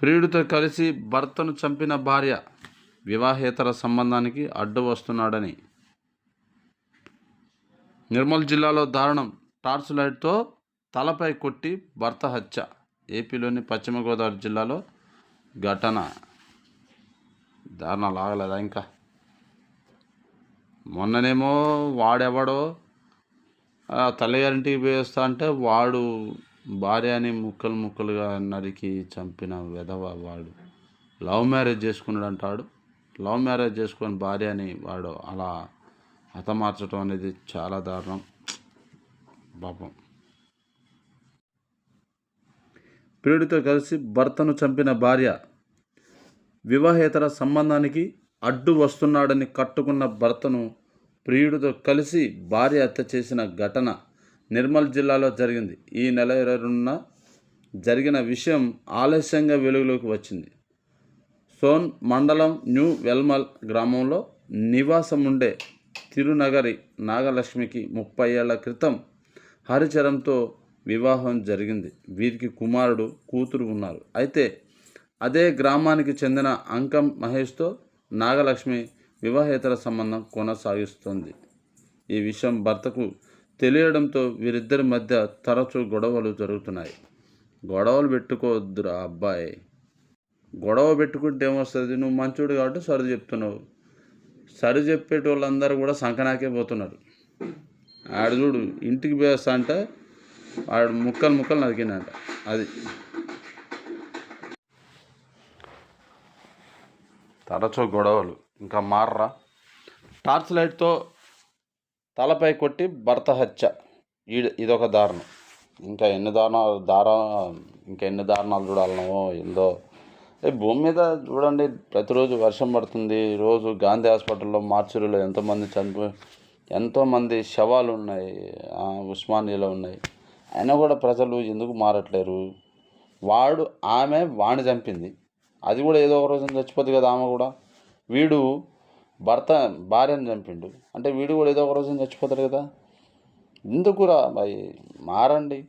ప్రియుడితో కలిసి భర్తను చంపిన భార్య వివాహేతర సంబంధానికి అడ్డు వస్తున్నాడని. నిర్మల్ జిల్లాలో దారుణం. టార్చ్ లైట్తో తలపై కొట్టి భర్త హత్య. ఏపీలోని పశ్చిమ గోదావరి జిల్లాలో ఘటన. దారుణాలు ఆగలేదా ఇంకా? మొన్ననేమో వాడెవడో తల్లిగారింటికి పోయి వస్తా అంటే వాడు భార్యని ముక్కలు ముక్కలుగా నరికి చంపిన విధవ వాడు. లవ్ మ్యారేజ్ చేసుకున్నాడు అంటాడు లవ్ మ్యారేజ్ చేసుకొని భార్యని వాడు అలా హతమార్చడం అనేది చాలా దారుణం. పాపం. ప్రియుడితో కలిసి భర్తను చంపిన భార్య వివాహేతర సంబంధానికి అడ్డు వస్తున్నాడని కట్టుకున్న భర్తను ప్రియుడితో కలిసి భార్య హత్య చేసిన ఘటన నిర్మల్ జిల్లాలో జరిగింది. ఈ నెల ఇరవై రెండున జరిగిన విషయం ఆలస్యంగా వెలుగులోకి వచ్చింది. సోన్ మండలం న్యూ వెల్మల్ గ్రామంలో నివాసం ఉండే తిరునగరి నాగలక్ష్మికి ముప్పై ఏళ్ళ క్రితం హరిచరంతో వివాహం జరిగింది. వీరికి కుమారుడు కూతురు ఉన్నారు. అయితే అదే గ్రామానికి చెందిన అంకం మహేష్తో నాగలక్ష్మి వివాహేతర సంబంధం కొనసాగిస్తుంది. ఈ విషయం భర్తకు తెలియడంతో వీరిద్దరి మధ్య తరచూ గొడవలు జరుగుతున్నాయి. గొడవలు పెట్టుకోవద్దురా అబ్బాయి. గొడవ పెట్టుకుంటే ఏమొస్తుంది? నువ్వు మంచోడు కాబట్టి సరి చెప్తున్నావు. సరి చెప్పేటి వాళ్ళందరూ కూడా సంకనాకే పోతున్నారు. ఆడు చూడు ఇంటికి పోయేస్తా అంటే ఆడు ముక్కలు ముక్కలు నరికినంట అది. తరచూ గొడవలు. ఇంకా మార్రా? టార్చ్ లైట్తో తలపై కొట్టి భర్త హత్య. ఈ ఇదొక దారుణం. ఇంకా ఎన్ని దారుణాలు దారా ఇంకా ఎన్ని దారుణాలు చూడాలనో ఏందో. భూమి మీద చూడండి ప్రతిరోజు వర్షం పడుతుంది. రోజు గాంధీ హాస్పిటల్లో మార్చురీలో ఎంతోమంది చనిపో ఎంతోమంది శవాలు ఉన్నాయి ఉస్మానియాలో ఉన్నాయి. అయినా కూడా ప్రజలు ఎందుకు మారట్లేరు? వాడు ఆమె వాణ్ణి చంపింది. అది కూడా ఏదో ఒక రోజు చచ్చిపోతుంది కదా ఆమె కూడా. వీడు భర్త భార్యను చంపిండు. అంటే వీడు కూడా ఏదో ఒక రోజు చచ్చిపోతాడు కదా. ఎందుకురా మరి మారండి?